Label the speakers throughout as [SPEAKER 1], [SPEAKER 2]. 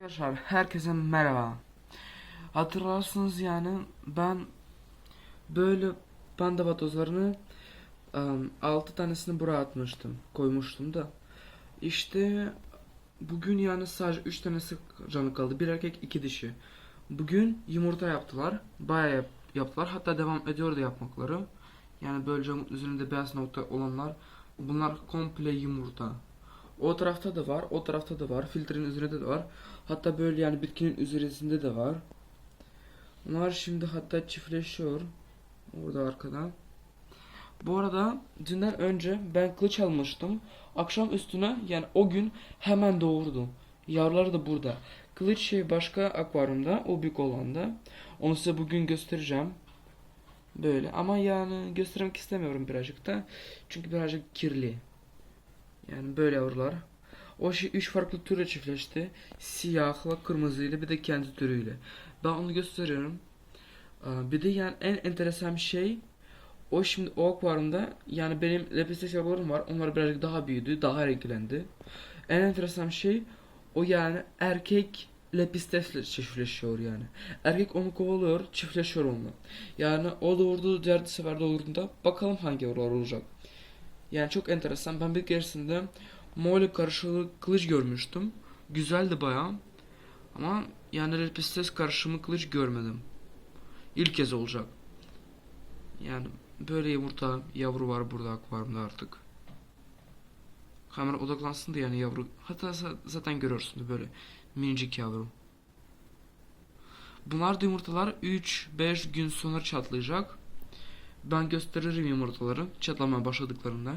[SPEAKER 1] Arkadaşlar herkese merhaba. Hatırlarsınız yani ben böyle panda vatozlarını 6 tanesini buraya atmıştım. Koymuştum da. İşte bugün yani sadece 3 tanesi canı kaldı. Bir erkek iki dişi. Bugün yumurta yaptılar. Bayağı yap- yaptılar. Hatta devam ediyor da yapmakları. Yani böyle camın üzerinde beyaz nokta olanlar. Bunlar komple yumurta. O tarafta da var, o tarafta da var, filtrenin üzerinde de var. Hatta böyle yani bitkinin üzerinde de var. Bunlar şimdi hatta çiftleşiyor. Orada arkada. Bu arada dünden önce ben kılıç almıştım. Akşam üstüne yani o gün hemen doğurdu. Yavruları da burada. Kılıç şey başka akvaryumda, o büyük olanda. Onu size bugün göstereceğim. Böyle ama yani göstermek istemiyorum birazcık da. Çünkü birazcık kirli. Yani böyle yavrular. O şey üç farklı türle çiftleşti. Siyahla, kırmızıyla bir de kendi türüyle. Ben onu gösteriyorum. Aa, Bir de yani en enteresan şey o şimdi o akvaryumda yani benim lepistes yavrularım var. Onlar birazcık daha büyüdü, daha renklendi. En enteresan şey o yani erkek lepistesle çiftleşiyor yani. Erkek onu kovalıyor, çiftleşiyor onunla. Yani o doğurduğu diğer sefer doğurduğunda bakalım hangi yavrular olacak. Yani çok enteresan. Ben bir keresinde Moyle karışığı kılıç görmüştüm. Güzeldi bayağı. Ama yani Lepistes karışımı kılıç görmedim. İlk kez olacak. Yani böyle yumurta yavru var burada akvaryumda artık. Kamera odaklansın da yani yavru. Hatta za- zaten görüyorsunuz böyle minicik yavru. Bunlar da yumurtalar 3-5 gün sonra çatlayacak. Ben gösteririm yumurtaları çatlamaya başladıklarında.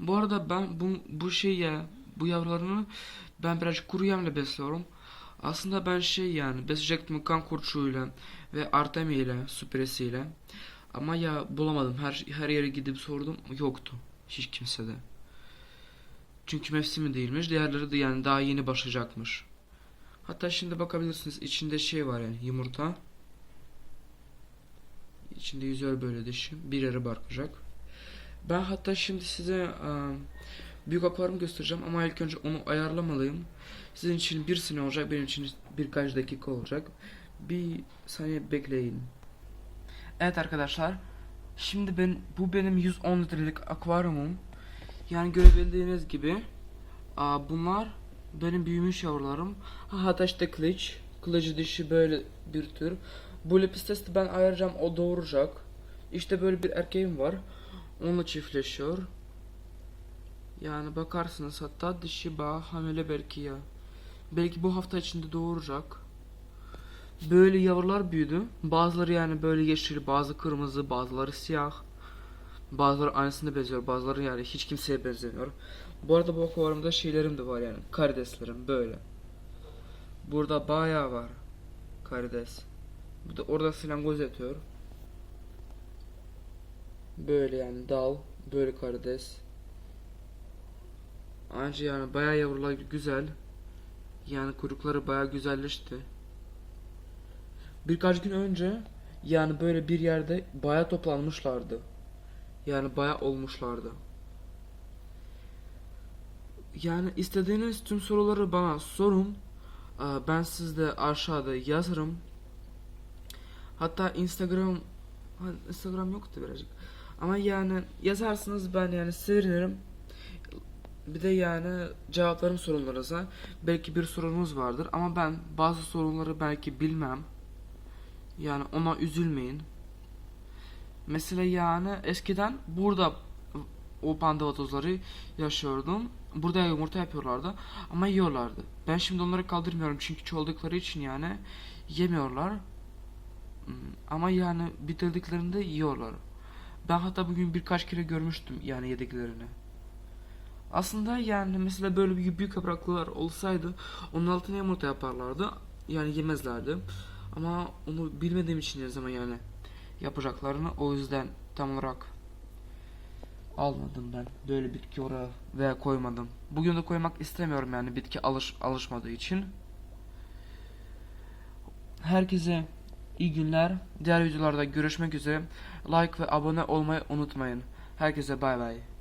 [SPEAKER 1] Bu arada ben bu, bu şeyi bu yavrularını ben birazcık kuru yemle besliyorum. Aslında ben şey yani besleyecektim kan kurçuğuyla ve artemi ile süpresiyle. Ama ya bulamadım. Her her yere gidip sordum. Yoktu. Hiç kimsede. Çünkü mevsimi değilmiş. Diğerleri de yani daha yeni başlayacakmış. Hatta şimdi bakabilirsiniz. içinde şey var yani yumurta. İçinde yüzüyor böyle dişi. Bir yere bakacak. Ben hatta şimdi size e, büyük akvaryum göstereceğim ama ilk önce onu ayarlamalıyım. Sizin için bir sene olacak, benim için birkaç dakika olacak. Bir saniye bekleyin. Evet arkadaşlar. Şimdi ben bu benim 110 litrelik akvaryumum. Yani görebildiğiniz gibi aa, bunlar benim büyümüş yavrularım. Ha, hatta işte kılıç. Kılıcı dişi böyle bir tür. Bu lepistesi ben ayıracağım o doğuracak. İşte böyle bir erkeğim var. Onunla çiftleşiyor. Yani bakarsınız hatta dişi bağ hamile belki ya. Belki bu hafta içinde doğuracak. Böyle yavrular büyüdü. Bazıları yani böyle yeşil, bazı kırmızı, bazıları siyah. Bazıları aynısına benziyor, bazıları yani hiç kimseye benzemiyor. Bu arada bu akvaryumda şeylerim de var yani. Karideslerim böyle. Burada bayağı var. Karides. Bu da orada silangoz yatıyor. Böyle yani dal, böyle karides. Ayrıca yani bayağı yavrular güzel. Yani kuyrukları bayağı güzelleşti. Birkaç gün önce yani böyle bir yerde bayağı toplanmışlardı. Yani bayağı olmuşlardı. Yani istediğiniz tüm soruları bana sorun. Ben sizde aşağıda yazarım. Hatta Instagram Instagram yoktu birazcık. Ama yani yazarsınız ben yani sevinirim. Bir de yani cevaplarım sorunlarınıza. Belki bir sorunuz vardır ama ben bazı sorunları belki bilmem. Yani ona üzülmeyin. Mesela yani eskiden burada o panda vatozları yaşıyordum. Burada yumurta yapıyorlardı ama yiyorlardı. Ben şimdi onları kaldırmıyorum çünkü çoğaldıkları için yani yemiyorlar. Hmm, Ama yani bitirdiklerinde yiyorlar. Ben hatta bugün birkaç kere görmüştüm yani yediklerini. Aslında yani mesela böyle bir büyük yapraklılar olsaydı onun altına yumurta yaparlardı. Yani yemezlerdi. Ama onu bilmediğim için her zaman yani yapacaklarını o yüzden tam olarak almadım ben. Böyle bitki oraya veya koymadım. Bugün de koymak istemiyorum yani bitki alış alışmadığı için. Herkese iyi günler. Diğer videolarda görüşmek üzere. Like ve abone olmayı unutmayın. Herkese bay bay.